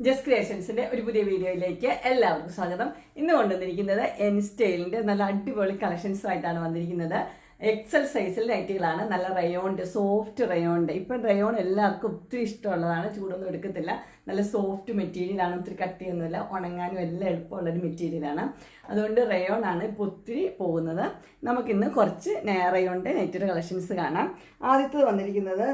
Just ക്രിയേഷൻസിന്റെ ഒരു പുതിയ വീഡിയോയിലേക്ക് എല്ലാവർക്കും സ്വാഗതം. ഇന്ന് കൊണ്ടുവന്നിരിക്കുന്നത് എൻ സ്റ്റൈലിന്റെ നല്ല അടിപൊളി കളക്ഷൻസ് ആയിട്ടാണ് വന്നിരിക്കുന്നത്. എക്സൽ സൈസിൽ നൈറ്റികളാണ് നല്ല റയോണ്ട് സോഫ്റ്റ് റയോണ്ട് ഇപ്പം റയോൺ എല്ലാവർക്കും ഒത്തിരി ഇഷ്ടമുള്ളതാണ്. ചൂടൊന്നും എടുക്കത്തില്ല. നല്ല സോഫ്റ്റ് മെറ്റീരിയലാണ് ഒത്തിരി കട്ടിയൊന്നുമില്ല ഉണങ്ങാനും എല്ലാം എളുപ്പമുള്ളൊരു മെറ്റീരിയലാണ് അതുകൊണ്ട് റയോൺ ആണ് ഇപ്പോൾ ഒത്തിരി പോകുന്നത്. നമുക്കിന്ന് കുറച്ച് റയോണിന്റെ നൈറ്റിയുടെ കളക്ഷൻസ് കാണാം. ആദ്യത്തത് വന്നിരിക്കുന്നത്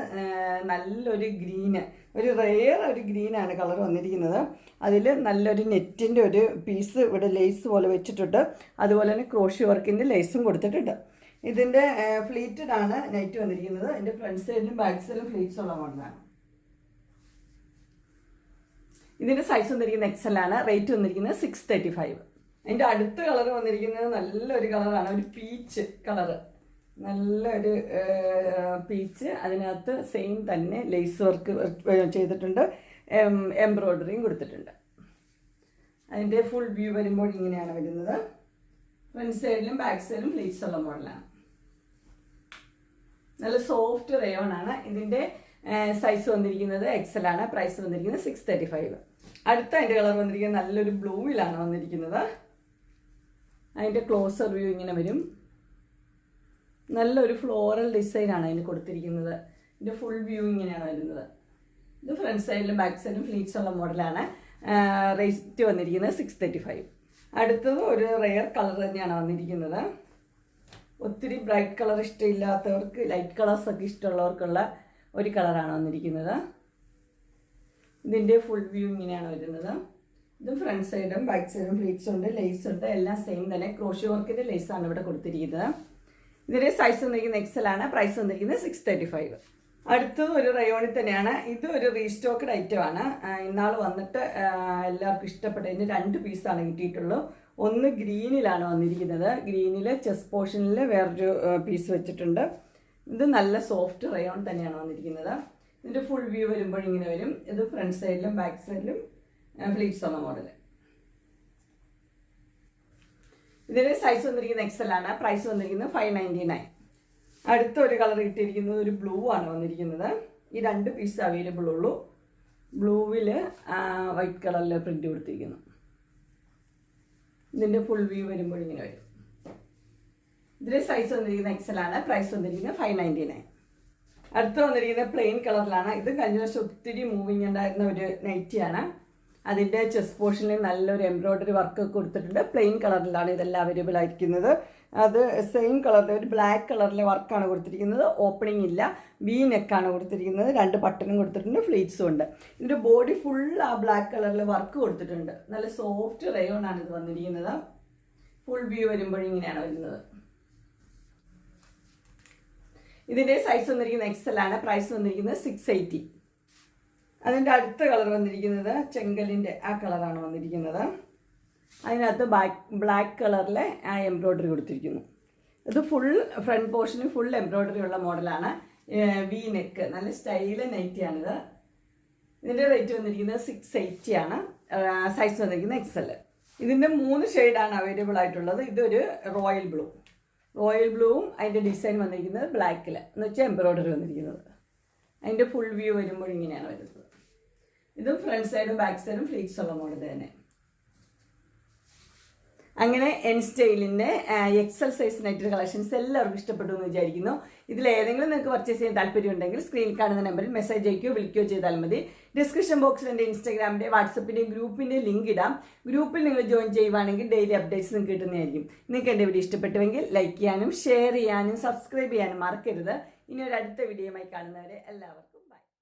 നല്ലൊരു ഗ്രീന് ഒരു റെയർ ഒരു ഗ്രീനാണ് കളർ വന്നിരിക്കുന്നത്. അതിൽ നല്ലൊരു നെറ്റിന്റെ ഒരു പീസ് ഇവിടെ ലേസ് പോലെ വെച്ചിട്ടുണ്ട്. അതുപോലെ തന്നെ ക്രോഷി വർക്കിന്റെ ലേസും കൊടുത്തിട്ടുണ്ട്. ഇതിന്റെ ഫ്ലീറ്റഡ് ആണ് നൈറ്റ് വന്നിരിക്കുന്നത്. അതിന്റെ ഫ്രണ്ട് സൈഡിലും ബാക്ക് സൈഡിലും ഫ്ലീറ്റ്സ് ഉള്ള മോഡലാണ്. ഇതിന്റെ സൈസ് വന്നിരിക്കുന്നത് എക്സൽ ആണ്. റേറ്റ് വന്നിരിക്കുന്നത് സിക്സ് തേർട്ടി ഫൈവ് അതിന്റെ അടുത്ത കളർ വന്നിരിക്കുന്നത് നല്ലൊരു കളറാണ് ഒരു പീച്ച് കളറ് നല്ലൊരു പീച്ച് അതിനകത്ത് സെയിം തന്നെ ലേസ് വർക്ക് ചെയ്തിട്ടുണ്ട്. എംബ്രോയ്ഡറിയും കൊടുത്തിട്ടുണ്ട്. അതിന്റെ ഫുൾ വ്യൂ വരുമ്പോൾ ഇങ്ങനെയാണ് വരുന്നത്. ഫ്രണ്ട് സൈഡിലും ബാക്ക് സൈഡിലും ഫ്ലീറ്റ്സ് ഉള്ള മോഡലാണ്. നല്ല സോഫ്റ്റ് റയോൺ ആണ്. ഇതിന്റെ സൈസ് വന്നിരിക്കുന്നത് എക്സൽ ആണ്. പ്രൈസ് വന്നിരിക്കുന്നത് സിക്സ് തേർട്ടി ഫൈവ് അടുത്ത അതിന്റെ കളർ വന്നിരിക്കുന്നത് നല്ലൊരു ബ്ലൂവിലാണ് വന്നിരിക്കുന്നത്. അതിന്റെ ക്ലോസർ വ്യൂ ഇങ്ങനെ വരും. നല്ലൊരു ഫ്ലോറൽ ഡിസൈനാണ് അതിന് കൊടുത്തിരിക്കുന്നത്. ഇതിന്റെ ഫുൾ വ്യൂ ഇങ്ങനെയാണ് വരുന്നത്. ഇത് ഫ്രണ്ട് സൈഡിലും ബാക്ക് സൈഡിലും ഫ്ലീറ്റ്സ് ഉള്ള മോഡലാണ് റേറ്റ് വന്നിരിക്കുന്നത് സിക്സ് തേർട്ടി ഫൈവ് അടുത്തത് ഒരു റെയർ കളർ തന്നെയാണ് വന്നിരിക്കുന്നത്. ഒത്തിരി ബ്രൈറ്റ് കളർ ഇഷ്ടമില്ലാത്തവർക്ക് ലൈറ്റ് കളേഴ്സ് ഒക്കെ ഇഷ്ടമുള്ളവർക്കുള്ള ഒരു കളറാണ് വന്നിരിക്കുന്നത്. ഇതിന്റെ ഫുൾ വ്യൂ ഇങ്ങനെയാണ് വരുന്നത്. ഇത് ഫ്രണ്ട് സൈഡും ബാക്ക് സൈഡും ഫ്ലീറ്റ്സ് ഉണ്ട് ലേസ് ഉണ്ട് എല്ലാം സെയിം തന്നെ. ക്രോഷി വർക്കിന്റെ ലേസാണ് ഇവിടെ കൊടുത്തിരിക്കുന്നത്. ഇതിന്റെ സൈസ് വന്നിരിക്കുന്നത് എക്സൽ ആണ് പ്രൈസ് വന്നിരിക്കുന്നത് സിക്സ് തേർട്ടി ഫൈവ് അടുത്തത് ഒരു റയോണിൽ തന്നെയാണ്. ഇത് ഒരു റീസ്റ്റോക്ക്ഡ് ഐറ്റം ആണ്. ഇന്നാൾ വന്നിട്ട് എല്ലാവർക്കും എല്ലാവർക്കും ഇഷ്ടപ്പെട്ടതിന് രണ്ട് പീസാണ് കിട്ടിയിട്ടുള്ളൂ. ഒന്ന് ഗ്രീനിലാണ് വന്നിരിക്കുന്നത്. ഗ്രീനിൽ ചെസ് പോർഷനിൽ വേറൊരു പീസ് വെച്ചിട്ടുണ്ട്. ഇത് നല്ല സോഫ്റ്റ് റയോൺ തന്നെയാണ് വന്നിരിക്കുന്നത്. ഇതിന്റെ ഫുൾ വ്യൂ വരുമ്പോൾ ഇങ്ങനെ വരും. ഇത് ഫ്രണ്ട് സൈഡിലും ബാക്ക് സൈഡിലും ഫ്ലീറ്റ്സ് ഉള്ള മോഡൽ ഇതിന്റെ സൈസ് വന്നിരിക്കുന്നത് എക്സൽ ആണ്. പ്രൈസ് വന്നിരിക്കുന്നത് ഫൈവ് നയന്റി നയൻ അടുത്ത ഒരു കളർ കിട്ടിയിരിക്കുന്നത് ഒരു ബ്ലൂ ആണ് വന്നിരിക്കുന്നത്. ഈ രണ്ട് പീസ് അവൈലബിൾ ഉള്ളൂ. ബ്ലൂവിൽ വൈറ്റ് കളറിൽ പ്രിന്റ് കൊടുത്തിരിക്കുന്നു. ഇതിന്റെ ഫുൾ വ്യൂ വരുമ്പോൾ ഇങ്ങനെ വരും. ഇതിന്റെ സൈസ് വന്നിരിക്കുന്ന എക്സൽ ആണ് പ്രൈസ് വന്നിരിക്കുന്നത് ഫൈവ് നയന്റി നയൻ അടുത്ത് വന്നിരിക്കുന്നത് പ്ലെയിൻ കളറിലാണ് ഇത് കഴിഞ്ഞ വർഷം ഒത്തിരി മൂവിങ് ഉണ്ടായിരുന്ന ഒരു നൈറ്റിയാണ് അതിന്റെ ചെസ് പോർഷനിൽ നല്ലൊരു എംബ്രോയ്ഡറി വർക്ക് കൊടുത്തിട്ടുണ്ട്. പ്ലെയിൻ കളറിലാണ് ഇതെല്ലാം അവൈലബിൾ ആയിരിക്കുന്നത്. അത് സെയിം കളറിൽ ഒരു ബ്ലാക്ക് കളറിലെ വർക്കാണ് കൊടുത്തിരിക്കുന്നത്. ഓപ്പണിംഗ് ഇല്ല. വി നെക്കാണ് കൊടുത്തിരിക്കുന്നത്. രണ്ട് ബട്ടണും കൊടുത്തിട്ടുണ്ട്. ഫ്ലീറ്റ്സും ഉണ്ട്. ഇതിന്റെ ബോഡി ഫുൾ ആ ബ്ലാക്ക് കളറിൽ വർക്ക് കൊടുത്തിട്ടുണ്ട്. നല്ല സോഫ്റ്റ് റയോൺ ആണ് ഇത് വന്നിരിക്കുന്നത്. ഫുൾ വ്യൂ വരുമ്പോൾ ഇങ്ങനെയാണ് വരുന്നത്. ഇതിന്റെ സൈസ് വന്നിരിക്കുന്നത് എക്സൽ ആണ്. പ്രൈസ് വന്നിരിക്കുന്നത് സിക്സ് എയ്റ്റി അതിന്റെ അടുത്ത കളർ വന്നിരിക്കുന്നത് ചെങ്കലിന്റെ ആ കളറാണ് വന്നിരിക്കുന്നത്. അതിനകത്ത് ബ്ലാക്ക് കളറിലെ ആ എംബ്രോയ്ഡറി കൊടുത്തിരിക്കുന്നു. ഇത് ഫുൾ ഫ്രണ്ട് പോർഷന് ഫുൾ എംബ്രോയ്ഡറി ഉള്ള മോഡലാണ് വി നെക്ക് നല്ല സ്റ്റൈൽ നൈറ്റിയാണിത് ഇതിന്റെ റേറ്റ് വന്നിരിക്കുന്നത് സിക്സ് എയ്റ്റി ആണ്. സൈസ് വന്നിരിക്കുന്നത് എക്സൽ ഇതിന്റെ മൂന്ന് ഷെയ്ഡാണ് അവൈലബിൾ ആയിട്ടുള്ളത്. ഇതൊരു റോയൽ ബ്ലൂ റോയൽ ബ്ലൂവും അതിന്റെ ഡിസൈൻ വന്നിരിക്കുന്നത് ബ്ലാക്കിൽ എന്ന് വെച്ചാൽ എംബ്രോയ്ഡറി വന്നിരിക്കുന്നത്. അതിന്റെ ഫുൾ വ്യൂ വരുമ്പോൾ ഇങ്ങനെയാണ് വരുന്നത്. ഇതും ഫ്രണ്ട് സൈഡും ബാക്ക് സൈഡും ഫ്ലീറ്റ്സ് ഉള്ള മോഡൽ തന്നെ. അങ്ങനെ എൻ സ്റ്റൈലിന്റെ എക്സൽ സൈസ് നെറ്റ് കളക്ഷൻസ് എല്ലാവർക്കും ഇഷ്ടപ്പെട്ടു എന്ന് വിചാരിക്കുന്നു. ഇതിൽ ഏതെങ്കിലും നിങ്ങൾക്ക് പർച്ചേസ് ചെയ്യാൻ താല്പര്യമുണ്ടെങ്കിൽ സ്ക്രീനിൽ കാണുന്ന നമ്പറിൽ മെസ്സേജ് അയക്കുകയോ വിളിക്കുകയോ ചെയ്താൽ മതി. ഡിസ്ക്രിപ്ഷൻ ബോക്സിൽ എന്റെ ഇൻസ്റ്റാഗ്രാമിന്റെ വാട്സപ്പിന്റെയും ഗ്രൂപ്പിന്റെ ലിങ്ക് ഇടാം. ഗ്രൂപ്പിൽ നിങ്ങൾ ജോയിൻ ചെയ്യുവാണെങ്കിൽ ഡെയിലി അപ്ഡേറ്റ്സ് നിങ്ങൾക്ക് കിട്ടുന്നതായിരിക്കും. നിങ്ങൾക്ക് എന്റെ വീഡിയോ ഇഷ്ടപ്പെട്ടുവെങ്കിൽ ലൈക്ക് ചെയ്യാനും ഷെയർ ചെയ്യാനും സബ്സ്ക്രൈബ് ചെയ്യാനും മറക്കരുത്. ഇനി ഒരു അടുത്ത വീഡിയോയുമായി കാണുന്നവരെ എല്ലാവർക്കും